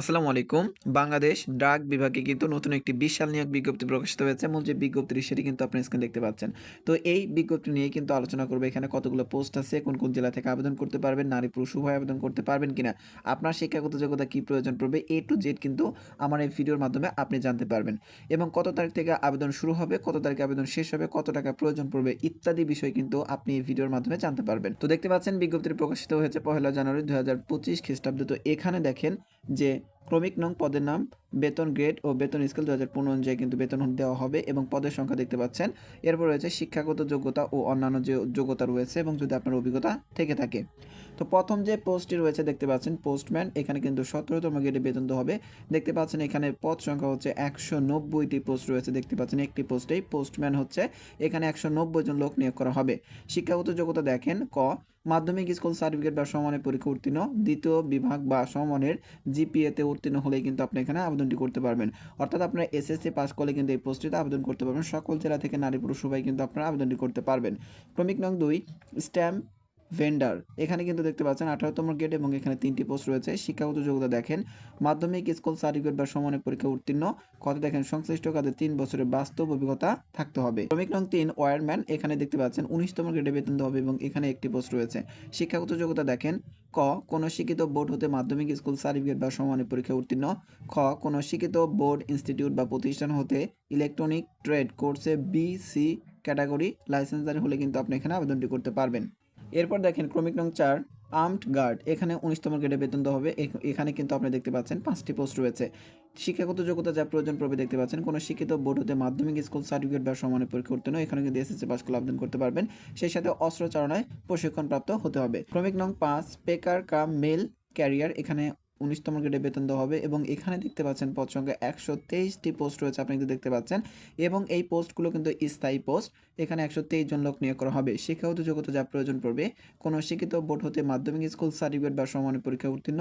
আসসালামু আলাইকুম। বাংলাদেশ ডাক বিভাগে কিন্তু নতুন একটি বিশাল নিয়োগ বিজ্ঞপ্তি প্রকাশিত হয়েছে। মূল যে বিজ্ঞপ্তি সেটি কিন্তু আপনি স্ক্রিন দেখতে পাচ্ছেন। তো এই বিজ্ঞপ্তি নিয়ে কিন্তু আলোচনা করবে। এখানে কতগুলো পোস্ট আছে, কোন কোন জেলা থেকে আবেদন করতে পারবেন, নারী পুরুষ উভয় আবেদন করতে পারবেন কিনা, আপনার শিক্ষাগত যোগ্যতা কী প্রয়োজন পড়বে এ টু জেড কিন্তু আমার এই ভিডিওর মাধ্যমে আপনি জানতে পারবেন। এবং কত তারিখ থেকে আবেদন শুরু হবে, কত তারিখে আবেদন শেষ হবে, কত টাকা প্রয়োজন পড়বে, ইত্যাদি বিষয় কিন্তু আপনি এই ভিডিওর মাধ্যমে জানতে পারবেন। তো দেখতে পাচ্ছেন বিজ্ঞপ্তি প্রকাশিত হয়েছে পহেলা জানুয়ারি দু হাজার পঁচিশ খ্রিস্টাব্দ। তো এখানে দেখেন যে ক্রমিক নং পদের নাম বেতন গ্রেড ও বেতন স্কেল দু হাজার পনেরো অনুযায়ী কিন্তু বেতন দেওয়া হবে এবং পদের সংখ্যা দেখতে পাচ্ছেন। এরপর রয়েছে শিক্ষাগত যোগ্যতা ও অন্যান্য যে যোগ্যতা রয়েছে এবং যদি আপনার অভিজ্ঞতা থেকে থাকে। তো প্রথম যে পোস্টটি রয়েছে দেখতে পাচ্ছেন, পোস্টম্যান, এখানে কিন্তু সতেরোতম গ্রেডে বেতন দেওয়া হবে। দেখতে পাচ্ছেন এখানে পদ সংখ্যা হচ্ছে একশো নব্বইটি পোস্ট রয়েছে দেখতে পাচ্ছেন একটি পোস্টেই। পোস্টম্যান হচ্ছে এখানে একশো নব্বই জন লোক নিয়োগ করা হবে। শিক্ষাগত যোগ্যতা দেখেন, ক মাধ্যমিক স্কুল সার্টিফিকেট বা সমানের পরীক্ষা উত্তীর্ণ, দ্বিতীয় বিভাগ বা সমানের জিপিএতে উত্তীর্ণ হলেই কিন্তু আপনি এখানে আবেদনটি করতে পারবেন। অর্থাৎ আপনার এসএসসি পাস করলে কিন্তু এই পোস্টটিতে আবেদন করতে পারবেন। সকল জেলা থেকে নারী পুরুষ সবাই কিন্তু আপনারা আবেদনটি করতে পারবেন। ক্রমিক নং দুই স্ট্যাম্প ভেন্ডার এখানে কিন্তু দেখতে পাচ্ছেন আঠারোতম গেট এবং এখানে তিনটি পোস্ট রয়েছে। শিক্ষাগত যোগ্যতা দেখেন, মাধ্যমিক স্কুল সার্টিফিকেট বা সমানের পরীক্ষা উত্তীর্ণ। কত দেখেন সংশ্লিষ্ট কাজে তিন বছরের বাস্তব অভিজ্ঞতা থাকতে হবে। ক্রমিক নং তিন ওয়ারম্যান এখানে দেখতে পাচ্ছেন উনিশতম গ্রেডে বেতন হবে এবং এখানে একটি পোস্ট রয়েছে। শিক্ষাগত যোগ্যতা দেখেন, ক, কোনো শিক্ষিত বোর্ড হতে মাধ্যমিক স্কুল সার্টিফিকেট বা সমানের পরীক্ষা উত্তীর্ণ। খ, কোনো শিক্ষিত বোর্ড ইনস্টিটিউট বা প্রতিষ্ঠান হতে ইলেকট্রনিক ট্রেড কোর্সে বি সি ক্যাটাগরি লাইসেন্সারি হলে কিন্তু আপনি এখানে আবেদনটি করতে পারবেন। এরপর দেখেন ক্রমিক নং চার, আর্মড গার্ড, এখানে উনিশতম গ্রেডে বেতন দেওয়া হবে এখানে কিন্তু আপনি দেখতে পাচ্ছেন পাঁচটি পোস্ট রয়েছে। শিক্ষাগত যোগ্যতা যা প্রয়োজন পড়বে দেখতে পাচ্ছেন। কোনো শিক্ষিত বোর্ড হতে মাধ্যমিক স্কুল সার্টিফিকেট বা সমানের পরীক্ষা উত্তীর্ণ এখানে কিন্তু এসএসসি পাস করলে আবেদন করতে পারবেন। সেই সাথে অস্ত্রচারণায় প্রশিক্ষণপ্রাপ্ত হতে হবে। ক্রমিক নং পাঁচ, পেকার কাম মেল ক্যারিয়ার, এখানে উনিশতম গ্রেডে বেতন দেওয়া হবে এবং এখানে দেখতে পাচ্ছেন পদ সংখ্যা একশো তেইশটি পোস্ট রয়েছে, আপনি কিন্তু দেখতে পাচ্ছেন। এবং এই পোস্টগুলো কিন্তু স্থায়ী পোস্ট। এখানে একশো তেইশ জন লোক নিয়োগ করা হবে। শিক্ষাগত যোগ্যতা যা প্রয়োজন পড়বে, কোনো শিক্ষিত বোর্ড হতে মাধ্যমিক স্কুল সার্টিফিকেট বা সমানের পরীক্ষা উত্তীর্ণ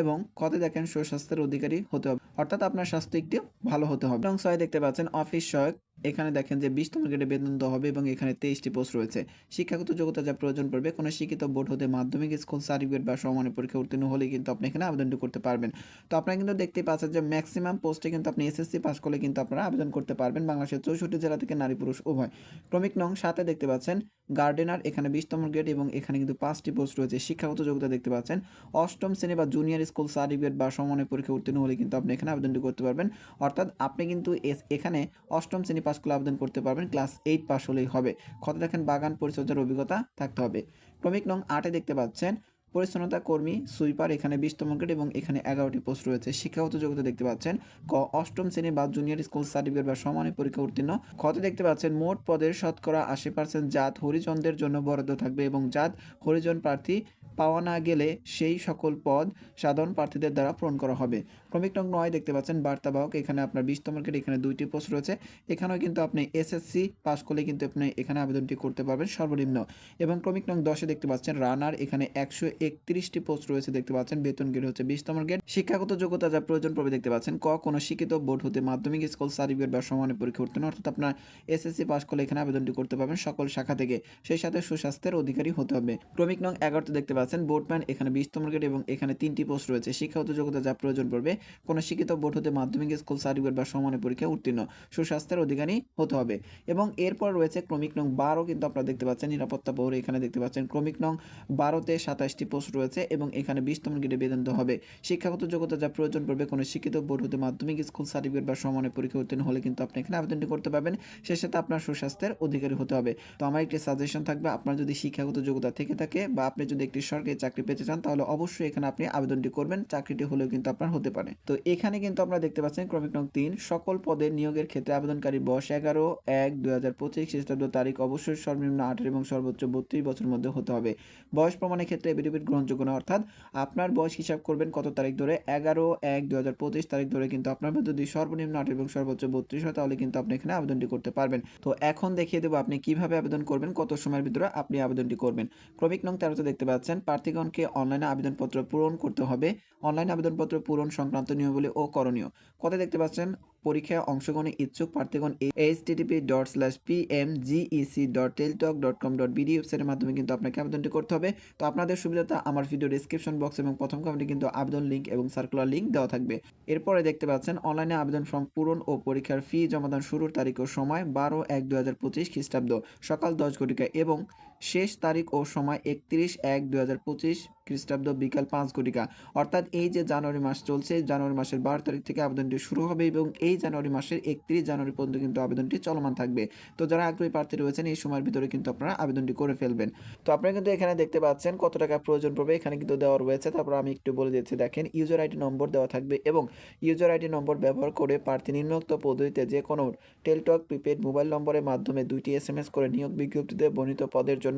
এবং কত দেখেন সুস্বাস্থ্যের অধিকারী হতে হবে। অর্থাৎ আপনার স্বাস্থ্য একটু ভালো হতে হবে। এবং ছয় দেখতে পাচ্ছেন, অফিস সহায়ক। এখানে দেখেন যে বিশতম গ্রেডে বেতন দেওয়া হবে এবং এখানে তেইশটি পোস্ট রয়েছে। শিক্ষাগত যোগ্যতা যা প্রয়োজন পড়বে, কোনো শিক্ষিত বোর্ড হতে মাধ্যমিক স্কুল সার্টিফিকেট বা সমানের পরীক্ষা উত্তীর্ণ হলে কিন্তু আপনি এখানে আবেদনটি করতে পারবেন। তো আপনারা কিন্তু দেখতেই পাচ্ছেন যে ম্যাক্সিমাম পোস্টে কিন্তু আপনি এসএসসি পাস করলে কিন্তু আপনারা আবেদন করতে পারবেন। বাংলাদেশের চৌষট্টি জেলা থেকে নারী পুরুষ উভয়। ক্রমিক নং সাথে দেখতে পাচ্ছেন, গার্ডেনার এখানে বিশতম গ্রেড এবং এখানে কিন্তু পাঁচটি পোস্ট রয়েছে। শিক্ষাগত যোগ্যতা দেখতে পাচ্ছেন, অষ্টম শ্রেণি বা জুনিয়র স্কুল সার্টিফিকেট বা সমন্বয় পরীক্ষা উত্তীর্ণ হলে কিন্তু আপনি এখানে আবেদনটি করতে পারবেন। অর্থাৎ আপনি কিন্তু এখানে অষ্টম শ্রেণি পাস করলে আবেদন করতে পারবেন, ক্লাস এইট পাস হলেই হবে। ক্ষত দেখেন বাগান পরিচর্যার অভিজ্ঞতা থাকতে হবে। ক্রমিক নং আটে দেখতে পাচ্ছেন পরিচ্ছন্নতা কর্মী, সুইপার, এখানে বিশতম গ্রেড এবং এখানে এগারোটি পোস্ট রয়েছে। শিক্ষাগত যোগ্যতা দেখতে পাচ্ছেন, ক, অষ্টম শ্রেণি বা জুনিয়র স্কুল সার্টিফিকেট বা সমানের পরীক্ষা উত্তীর্ণ। খতে দেখতে পাচ্ছেন, মোট পদের শতকরা আশি পার্সেন্ট জাত হরিজনদের জন্য বরাদ্দ থাকবে এবং জাত হরিজন প্রার্থী পাওয়া না গেলে সেই সকল পদ সাধারণ প্রার্থীদের দ্বারা পূরণ করা হবে। ক্রমিক নং নয় দেখতে পাচ্ছেন বার্তাবাহক এখানে আপনার বিশতম গ্রেড, এখানে দুইটি পোস্ট রয়েছে। এখানেও কিন্তু আপনি এসএসসি পাস করলে কিন্তু আপনি এখানে আবেদনটি করতে পারবেন সর্বনিম্ন। এবং ক্রমিক নং দশে দেখতে পাচ্ছেন, রানার, এখানে একশো একত্রিশটি পোস্ট রয়েছে, দেখতে পাচ্ছেন। বেতন গ্রেড হচ্ছে বিশতম গ্রেড শিক্ষাগত যোগ্যতা যা প্রয়োজন পড়বে, দেখতে পাচ্ছেন। ক, কোনো শিক্ষিত বোর্ড হতে মাধ্যমিক স্কুল সার্টিফিকেট বা সমানের পরীক্ষা উত্তীর্ণ। অর্থাৎ আপনার এসএসসি পাস করলে এখানে আবেদনটি করতে পারবেন সকল শাখা থেকে। সেই সাথে সুস্বাস্থ্যের অধিকারী হতে হবে। ক্রমিক নং এগারোতে দেখতে পাচ্ছেন বোর্ডম্যান এখানে বিশতম গ্রেড এবং এখানে তিনটি পোস্ট রয়েছে। শিক্ষাগত যোগ্যতা যা প্রয়োজন পড়বে, কোনো শিক্ষিত বোর্ড হতে মাধ্যমিক স্কুল সার্টিফিকেট বা সমানের পরীক্ষা উত্তীর্ণ। সুস্বাস্থ্যের অধিকারী হতে হবে। এবং এরপর রয়েছে ক্রমিক নং বারো কিন্তু আপনারা দেখতে পাচ্ছেন, নিরাপত্তা পৌর এখানে দেখতে পাচ্ছেন। ক্রমিক নং বারোতে সাতাশটি পোস্ট রয়েছে এবং এখানে বিশতম গ্রেডে বেতন হবে। শিক্ষাগত যোগ্যতা যা প্রয়োজন পড়বে কোনো শিক্ষিত বোর্ড হতে মাধ্যমিক স্কুল সার্টিফিকেট বা সমানের পরীক্ষা উত্তীর্ণ হলে কিন্তু আপনি এখানে আবেদনটি করতে পারবেন। সে সাথে আপনার সুস্বাস্থ্যের অধিকারী হতে হবে। তো আমার একটি সাজেশন থাকবে, আপনার যদি শিক্ষাগত যোগ্যতা থেকে থাকে বা আপনি যদি একটি সরকারি চাকরি পেতে চান, তাহলে অবশ্যই এখানে আপনি আবেদনটি করবেন। চাকরিটি হলেও কিন্তু আপনার হতে পারে। তো এখানে কিন্তু আপনারা দেখতে পাচ্ছেন ক্রমিক নং তিন, সকল পদে নিয়োগের ক্ষেত্রে আবেদনকারী বয়স এগারো, এক, দুই হাজার পঁচিশ খ্রিস্টাব্দ তারিখ অবশ্যই সর্বনিম্ন আঠারো এবং সর্বোচ্চ বত্রিশ বছরের মধ্যে হতে হবে। বয়স প্রমাণের ক্ষেত্রে এফিডেভিট গ্রহণযোগ্য না। অর্থাৎ আপনার বয়স হিসাব করবেন কত তারিখ ধরে? এগারো, এক দু হাজার পঁচিশ তারিখ ধরে কিন্তু আপনার যদি সর্বনিম্ন আঠারো এবং সর্বোচ্চ বত্রিশ হয়, তাহলে কিন্তু আপনি এখানে আবেদনটি করতে পারবেন। তো এখন দেখিয়ে দেবো আপনি কীভাবে আবেদন করবেন, কত সময়ের ভিতরে আপনি আবেদনটি করবেন। ক্রমিক নং তেরোতে দেখতে পাচ্ছেন, প্রার্থীগণকে অনলাইনে আবেদনপত্র পূরণ করতে হবে। অনলাইন আবেদনপত্র পূরণ সংক্রান্ত নিয়মাবলী ও করণীয়। কত দেখতে পাচ্ছেন পরীক্ষায় অংশগ্রহণে ইচ্ছুক প্রার্থীগণ H TTP dot slash P M GEC dot Teletalk dot com dot BD ওয়েবসাইটের মাধ্যমে কিন্তু আপনাকে আবেদনটি করতে হবে। তো আপনাদের সুবিধাটা আমার ভিডিও ডিসক্রিপশন বক্স এবং প্রথম কমেন্টে কিন্তু আবেদন লিঙ্ক এবং সার্কুলার লিঙ্ক দেওয়া থাকবে। এরপরে দেখতে পাচ্ছেন অনলাইনে আবেদন ফর্ম পূরণ ও পরীক্ষার ফি জমাদান শুরুর তারিখ ও সময় বারো এক দু হাজার পঁচিশ খ্রিস্টাব্দ সকাল দশ ঘটিকা এবং শেষ তারিখ ও সময় একত্রিশ এক দু হাজার পঁচিশ খ্রিস্টাব্দ বিকাল পাঁচ ঘটিকা। অর্থাৎ এই যে জানুয়ারি মাস চলছে, জানুয়ারি মাসের বারো তারিখ থেকে আবেদনটি শুরু হবে এবং এই জানুয়ারি মাসের একত্রিশ জানুয়ারি পর্যন্ত কিন্তু আবেদনটি চলমান থাকবে। তো যারা আগ্রহী প্রার্থী রয়েছেন, এই সময়ের ভিতরে কিন্তু আপনারা আবেদনটি করে ফেলবেন। তো আপনারা কিন্তু এখানে দেখতে পাচ্ছেন কত টাকা প্রয়োজন পড়বে, এখানে কিন্তু দেওয়া রয়েছে। তারপর আমি একটু বলে দিচ্ছি, দেখেন ইউজার আইডি নম্বর দেওয়া থাকবে এবং ইউজার আইডি নম্বর ব্যবহার করে প্রার্থী নিম্নোক্ত পদ্ধতিতে যে কোনো টেলটক, প্রিপেড মোবাইল নম্বরের মাধ্যমে দুইটি এস এম এস করে নিয়োগ বিজ্ঞপ্তিতে বর্ণিত পদের জন্য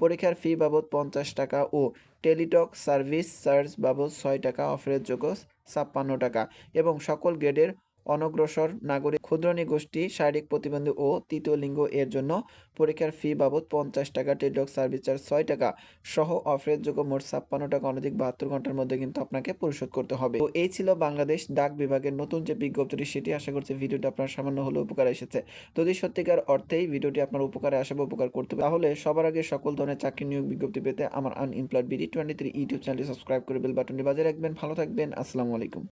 পরীক্ষার ফি বাবদ পঞ্চাশ টাকা ও টেলিটক সার্ভিস চার্জ বাবদ ছয় টাকা অফারের যোগ্য ছাপ্পান্ন টাকা এবং সকল গ্রেডের অনগ্রসর নাগরিক ক্ষুদ্রণী গোষ্ঠী, শারীরিক প্রতিবন্ধী ও তৃতীয় লিঙ্গ এর জন্য পরীক্ষার ফি বাবদ পঞ্চাশ টাকা টেলিটক সার্ভিস চার্জ ছয় টাকা সহ অফারের যোগ্য মোট ছাপ্পান্ন টাকা অনধিক বাহাত্তর ঘণ্টার মধ্যে কিন্তু আপনাকে পরিশোধ করতে হবে। তো এই ছিল বাংলাদেশ ডাক বিভাগের নতুন যে বিজ্ঞপ্তিটি, সেটি আশা করছি ভিডিওটি আপনার সামান্য হলেও উপকার এসেছে। যদি সত্যিকার অর্থেই ভিডিওটি আপনার উপকারে আসে বা উপকার করতে তাহলে সবার আগে সকল ধরনের চাকরি নিয়োগ বিজ্ঞপ্তি পেতে আমার unemployed BD twenty three YouTube চ্যানেলটি সাবস্ক্রাইব করে বেল বাটনটি বাজিয়ে রাখবেন। ভালো থাকবেন, আসসালামু আলাইকুম।